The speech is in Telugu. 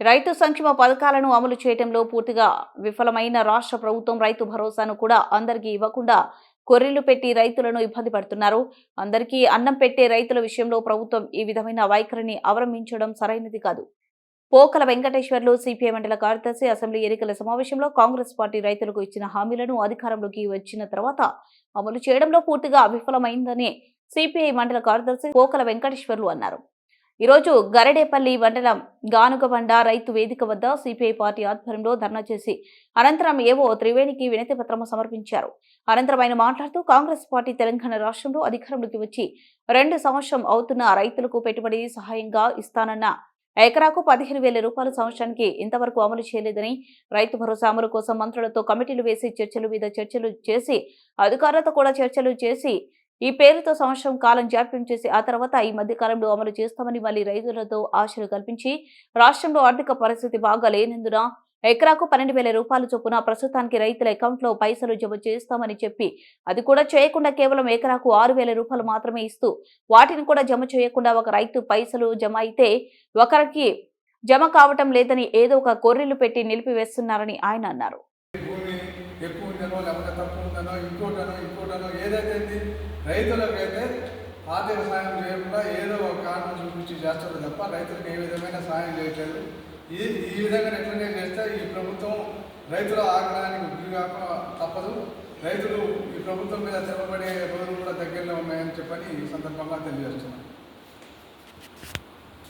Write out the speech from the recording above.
రైతు సంక్షేమ పథకాలను అమలు చేయడంలో పూర్తిగా విఫలమైన రాష్ట్ర ప్రభుత్వం రైతు భరోసాను కూడా అందరికీ ఇవ్వకుండా కొర్రెలు పెట్టి రైతులను ఇబ్బంది పడుతున్నారు. అందరికీ అన్నం పెట్టే రైతుల విషయంలో ప్రభుత్వం ఈ విధమైన వైఖరిని అవలంబించడం సరైనది కాదు. పోకల వెంకటేశ్వర్లు సిపిఐ మండల కార్యదర్శి అసెంబ్లీ ఎన్నికల సమావేశంలో కాంగ్రెస్ పార్టీ రైతులకు ఇచ్చిన హామీలను అధికారంలోకి వచ్చిన తర్వాత అమలు చేయడంలో పూర్తిగా విఫలమైందని సిపిఐ మండల కార్యదర్శి పోకల వెంకటేశ్వర్లు అన్నారు. ఈరోజు గరడేపల్లి మండలం గానుగబండ రైతు వేదిక వద్ద సిపిఐ పార్టీ ఆధ్వర్యంలో ధర్నా చేసి అనంతరం ఏవో త్రివేణికి వినతి పత్రం సమర్పించారు. అనంతరం ఆయన మాట్లాడుతూ కాంగ్రెస్ పార్టీ తెలంగాణ రాష్ట్రంలో అధికారంలోకి వచ్చి రెండు సంవత్సరం అవుతున్న రైతులకు పెట్టుబడి సహాయంగా ఇస్తానన్న ఎకరాకు పదిహేను వేల రూపాయల సంవత్సరానికి ఇంతవరకు అమలు చేయలేదని రైతు భరోసా అమలు కోసం మంత్రులతో కమిటీలు వేసి చర్చలు మీద చర్చలు చేసి అధికారులతో కూడా చర్చలు చేసి ఈ పేరుతో సంవత్సరం కాలం జాప్యం చేసి ఆ తర్వాత ఈ మధ్య కాలంలో అమలు చేస్తామని మళ్ళీ రైతులతో ఆశలు కల్పించి రాష్ట్రంలో ఆర్థిక పరిస్థితి బాగా లేనందున ఎకరాకు పన్నెండు వేల రూపాయల చొప్పున ప్రస్తుతానికి రైతుల అకౌంట్లో పైసలు జమ చేస్తామని చెప్పి అది కూడా చేయకుండా కేవలం ఎకరాకు ఆరు వేల రూపాయలు మాత్రమే ఇస్తూ వాటిని కూడా జమ చేయకుండా ఒక రైతు పైసలు జమ అయితే ఒకరికి జమ కావటం లేదని ఏదో ఒక కొర్రెలు పెట్టి నిలిపివేస్తున్నారని ఆయన అన్నారు. ఎక్కువ ఉందనో లేకపోతే తక్కువ ఉందనో ఇంకోటనో ఇంకోటనో ఏదైతే రైతులకైతే ఆర్థిక సాయం చేయకుండా ఏదో ఒక కారణం చూపించి చేస్తారు తప్ప రైతులకు ఏ విధమైన సాయం చేయట్లేదు. ఈ ఈ విధంగా ఎట్లనే చేస్తే ఈ ప్రభుత్వం రైతుల ఆగ్రహానికి గురి కాక తప్పదు. రైతులు ఈ ప్రభుత్వం మీద తిరగబడే రోజులు కూడా దగ్గరలో ఉన్నాయని చెప్పని ఈ సందర్భంగా తెలియజేస్తున్నాను.